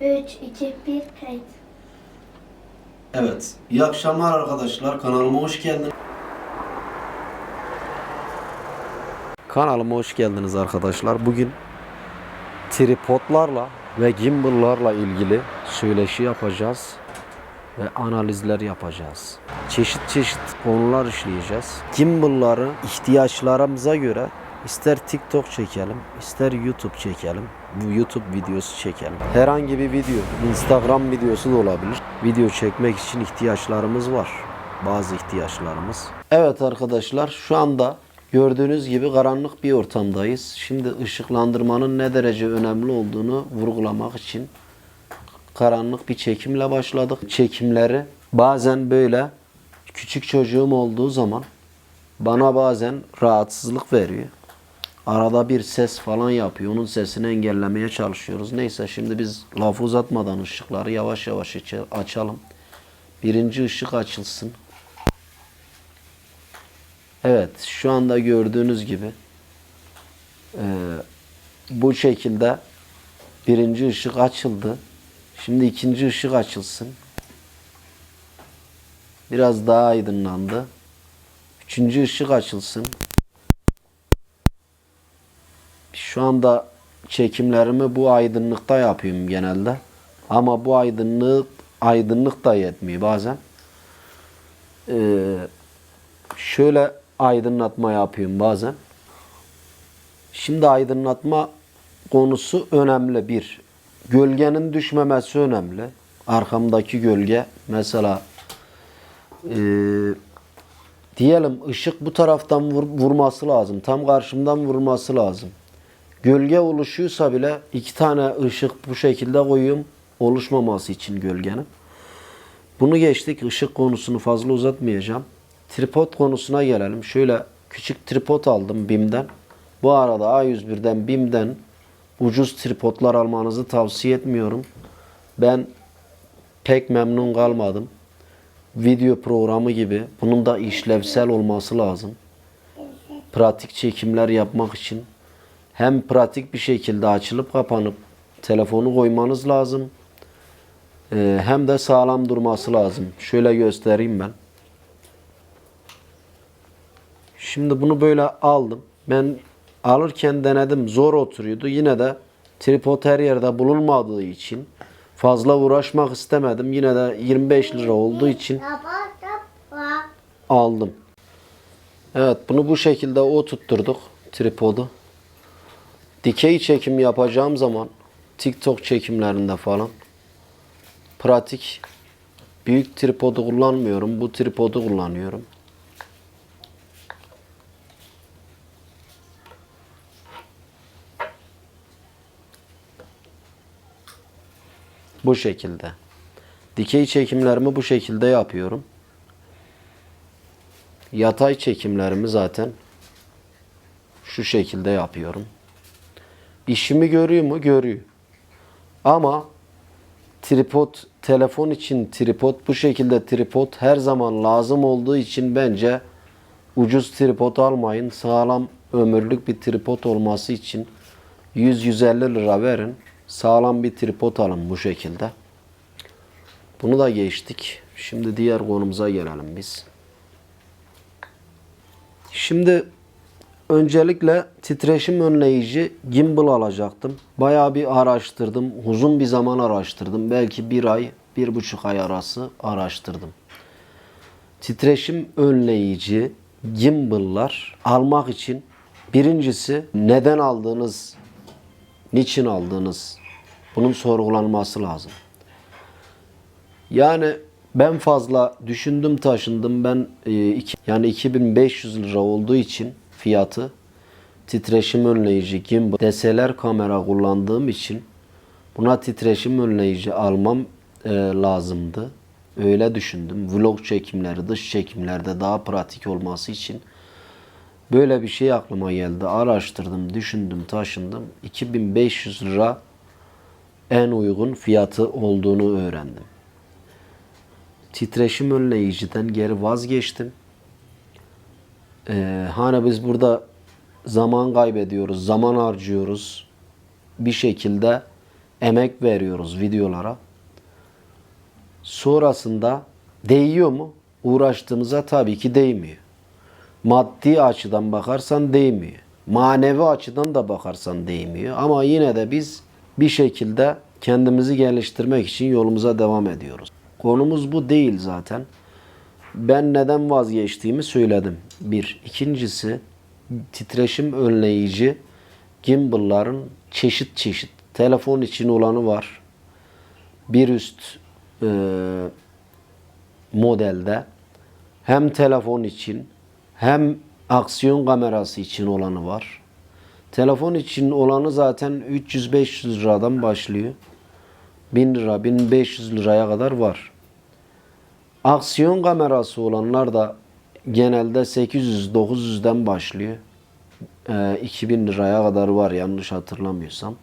3, 2, 1, kayıt. Evet. İyi akşamlar arkadaşlar. Kanalıma hoş geldiniz. Kanalıma hoş geldiniz arkadaşlar. Bugün tripodlarla ve gimbal'larla ilgili söyleşi yapacağız ve analizler yapacağız. Çeşit çeşit konular işleyeceğiz. Gimbal'ları ihtiyaçlarımıza göre ister TikTok çekelim, ister YouTube çekelim. YouTube videosu çekelim. Herhangi bir video, Instagram videosu da olabilir. Video çekmek için ihtiyaçlarımız var. Bazı ihtiyaçlarımız. Evet arkadaşlar şu anda gördüğünüz gibi karanlık bir ortamdayız. Şimdi ışıklandırmanın ne derece önemli olduğunu vurgulamak için karanlık bir çekimle başladık. Çekimleri bazen böyle küçük çocuğum olduğu zaman bana bazen rahatsızlık veriyor. Arada bir ses falan yapıyor. Onun sesini engellemeye çalışıyoruz. Neyse şimdi biz lafı uzatmadan ışıkları yavaş yavaş aç- açalım. Birinci ışık açılsın. Evet şu anda gördüğünüz gibi eee, bu şekilde birinci ışık açıldı. Şimdi ikinci ışık açılsın. Biraz daha aydınlandı. Üçüncü ışık açılsın. Şu anda çekimlerimi bu aydınlıkta yapıyorum genelde. Ama bu aydınlık aydınlık da yetmiyor bazen. Ee, şöyle aydınlatma yapıyorum bazen. Şimdi aydınlatma konusu önemli bir. Gölgenin düşmemesi önemli. Arkamdaki gölge mesela eee, diyelim ışık bu taraftan vur- vurması lazım. Tam karşımdan vurması lazım. Gölge oluşuyorsa bile iki tane ışık bu şekilde koyuyorum. Oluşmaması için gölgenin. Bunu geçtik. Işık konusunu fazla uzatmayacağım. Tripod konusuna gelelim. Şöyle küçük tripod aldım BİM'den. Bu arada A101'den BİM'den ucuz tripodlar almanızı tavsiye etmiyorum. Ben pek memnun kalmadım. Video programı gibi bunun da işlevsel olması lazım. Pratik çekimler yapmak için hem pratik bir şekilde açılıp kapanıp telefonu koymanız lazım. Ee, hem de sağlam durması lazım. Şöyle göstereyim ben. Şimdi bunu böyle aldım. Ben alırken denedim. Zor oturuyordu. Yine de tripod her yerde bulunmadığı için fazla uğraşmak istemedim. Yine de 25 lira olduğu için aldım. Evet bunu bu şekilde oturtturduk tripodu. Dikey çekim yapacağım zaman TikTok çekimlerinde falan pratik büyük tripodu kullanmıyorum. Bu tripodu kullanıyorum. Bu şekilde. Dikey çekimlerimi bu şekilde yapıyorum. Yatay çekimlerimi zaten şu şekilde yapıyorum. İşimi görüyor mu? Görüyor. Ama tripod, telefon için tripod, bu şekilde tripod her zaman lazım olduğu için bence ucuz tripod almayın. Sağlam ömürlük bir tripod olması için 100-150 lira verin. Sağlam bir tripod alın bu şekilde. Bunu da geçtik. Şimdi diğer konumuza gelelim biz. Şimdi öncelikle titreşim önleyici gimbal alacaktım. Bayağı bir araştırdım. Uzun bir zaman araştırdım. Belki bir ay, bir buçuk ay arası araştırdım. Titreşim önleyici gimbal'lar almak için birincisi neden aldığınız, niçin aldığınız bunun sorgulanması lazım. Yani ben fazla düşündüm taşındım. Ben e, yani 2500 lira olduğu için fiyatı titreşim önleyici gimbal DSLR kamera kullandığım için buna titreşim önleyici almam e, lazımdı. Öyle düşündüm. Vlog çekimleri, dış çekimlerde daha pratik olması için böyle bir şey aklıma geldi. Araştırdım, düşündüm, taşındım. 2500 lira en uygun fiyatı olduğunu öğrendim titreşim önleyiciden geri vazgeçtim. Ee, hani biz burada zaman kaybediyoruz, zaman harcıyoruz. Bir şekilde emek veriyoruz videolara. Sonrasında değiyor mu? Uğraştığımıza tabii ki değmiyor. Maddi açıdan bakarsan değmiyor. Manevi açıdan da bakarsan değmiyor. Ama yine de biz bir şekilde kendimizi geliştirmek için yolumuza devam ediyoruz. Konumuz bu değil zaten. Ben neden vazgeçtiğimi söyledim. Bir. İkincisi titreşim önleyici gimbal'ların çeşit çeşit. Telefon için olanı var. Bir üst e, modelde hem telefon için hem aksiyon kamerası için olanı var. Telefon için olanı zaten 300-500 liradan başlıyor. 1000 lira, 1500 liraya kadar var. Aksiyon kamerası olanlar da genelde 800-900'den başlıyor. Ee, 2000 liraya kadar var yanlış hatırlamıyorsam.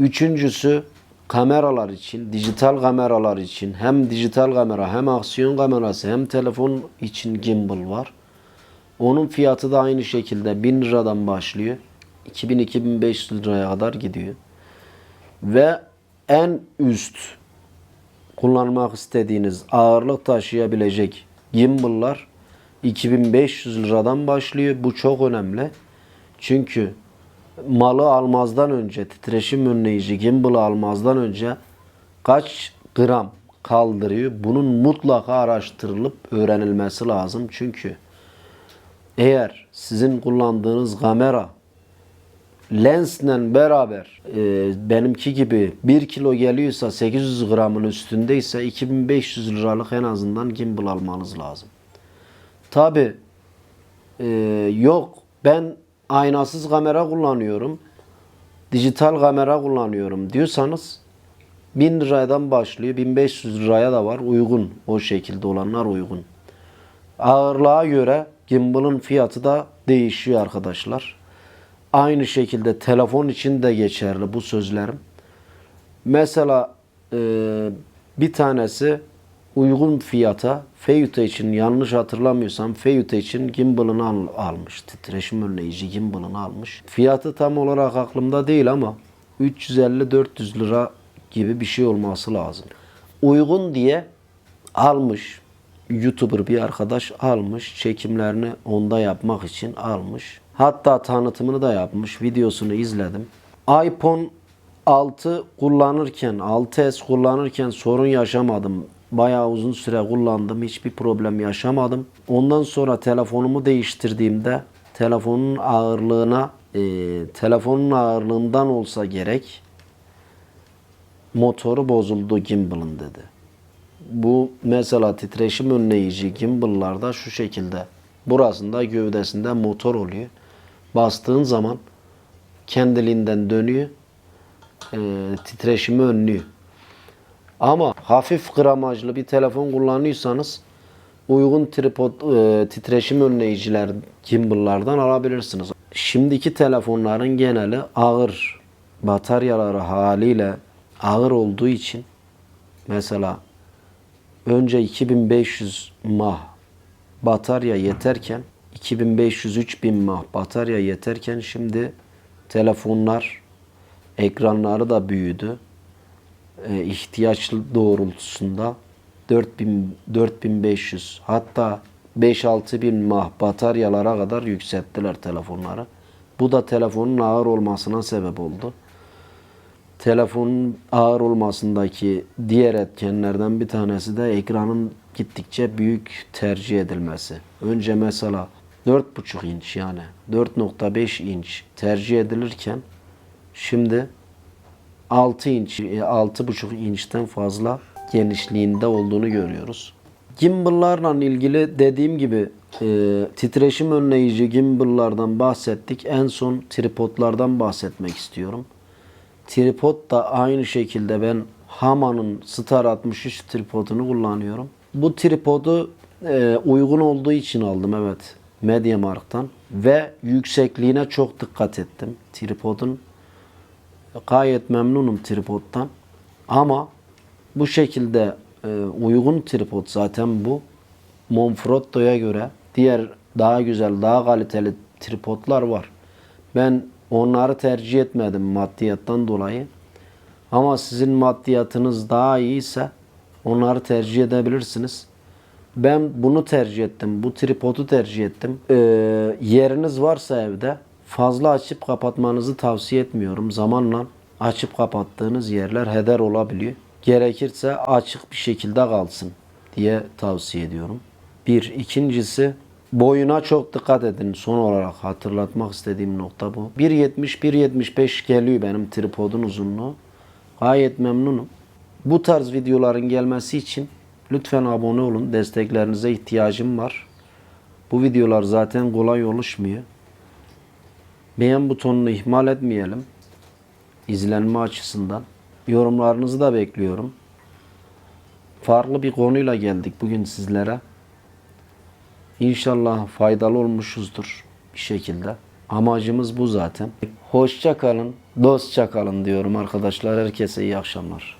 Üçüncüsü kameralar için, dijital kameralar için hem dijital kamera hem aksiyon kamerası hem telefon için gimbal var. Onun fiyatı da aynı şekilde 1000 liradan başlıyor. 2000-2500 liraya kadar gidiyor. Ve en üst kullanmak istediğiniz ağırlık taşıyabilecek gimbal'lar 2500 liradan başlıyor. Bu çok önemli. Çünkü malı almazdan önce, titreşim önleyici gimbal'ı almazdan önce kaç gram kaldırıyor? Bunun mutlaka araştırılıp öğrenilmesi lazım. Çünkü eğer sizin kullandığınız kamera lensle beraber e, benimki gibi 1 kilo geliyorsa 800 gramın üstündeyse 2500 liralık en azından gimbal almanız lazım. Tabi yok ben aynasız kamera kullanıyorum. Dijital kamera kullanıyorum diyorsanız 1000 liradan başlıyor. 1500 liraya da var. Uygun. O şekilde olanlar uygun. Ağırlığa göre gimbal'ın fiyatı da değişiyor arkadaşlar. Aynı şekilde telefon için de geçerli bu sözlerim. Mesela e, bir tanesi uygun fiyata Feyuta için yanlış hatırlamıyorsam Feyuta için gimbal'ını al, almış. Titreşim önleyici gimbal'ını almış. Fiyatı tam olarak aklımda değil ama 350-400 lira gibi bir şey olması lazım. Uygun diye almış. YouTuber bir arkadaş almış. Çekimlerini onda yapmak için almış. Hatta tanıtımını da yapmış. Videosunu izledim. iPhone 6 kullanırken, 6s kullanırken sorun yaşamadım. Bayağı uzun süre kullandım. Hiçbir problem yaşamadım. Ondan sonra telefonumu değiştirdiğimde telefonun ağırlığına e, telefonun ağırlığından olsa gerek motoru bozuldu gimbal'ın dedi. Bu mesela titreşim önleyici gimbal'larda şu şekilde. Burasında gövdesinde motor oluyor. Bastığın zaman kendiliğinden dönüyor. E, titreşimi önlüyor. Ama hafif gramajlı bir telefon kullanıyorsanız uygun tripod e, titreşim önleyiciler gimbal'lardan alabilirsiniz. Şimdiki telefonların geneli ağır bataryaları haliyle ağır olduğu için mesela önce 2500 mah batarya yeterken 2500-3000 mah batarya yeterken şimdi telefonlar ekranları da büyüdü. E, doğrultusunda 4000 4500 hatta 5-6 bin mah bataryalara kadar yükselttiler telefonları. Bu da telefonun ağır olmasına sebep oldu. Telefonun ağır olmasındaki diğer etkenlerden bir tanesi de ekranın gittikçe büyük tercih edilmesi. Önce mesela 4,5 inç yani 4.5 inç tercih edilirken şimdi 6 inç, 6,5 inçten fazla genişliğinde olduğunu görüyoruz. Gimbal'larla ilgili dediğim gibi e, titreşim önleyici gimbal'lardan bahsettik. En son tripodlardan bahsetmek istiyorum. Tripod da aynı şekilde ben Hama'nın Star 63 tripodunu kullanıyorum. Bu tripodu e, uygun olduğu için aldım evet Mediamarkt'tan ve yüksekliğine çok dikkat ettim. Tripodun gayet memnunum tripodtan. Ama bu şekilde e, uygun tripod zaten bu. Monfrotto'ya göre diğer daha güzel, daha kaliteli tripodlar var. Ben onları tercih etmedim maddiyattan dolayı. Ama sizin maddiyatınız daha iyiyse onları tercih edebilirsiniz. Ben bunu tercih ettim. Bu tripodu tercih ettim. Ee, yeriniz varsa evde fazla açıp kapatmanızı tavsiye etmiyorum. Zamanla açıp kapattığınız yerler heder olabiliyor. Gerekirse açık bir şekilde kalsın diye tavsiye ediyorum. Bir. ikincisi boyuna çok dikkat edin. Son olarak hatırlatmak istediğim nokta bu. 1.70-1.75 geliyor benim tripodun uzunluğu. Gayet memnunum. Bu tarz videoların gelmesi için lütfen abone olun. Desteklerinize ihtiyacım var. Bu videolar zaten kolay oluşmuyor. Beğen butonunu ihmal etmeyelim. İzlenme açısından. Yorumlarınızı da bekliyorum. Farklı bir konuyla geldik bugün sizlere. İnşallah faydalı olmuşuzdur bir şekilde. Amacımız bu zaten. Hoşça kalın, dostça kalın diyorum arkadaşlar. Herkese iyi akşamlar.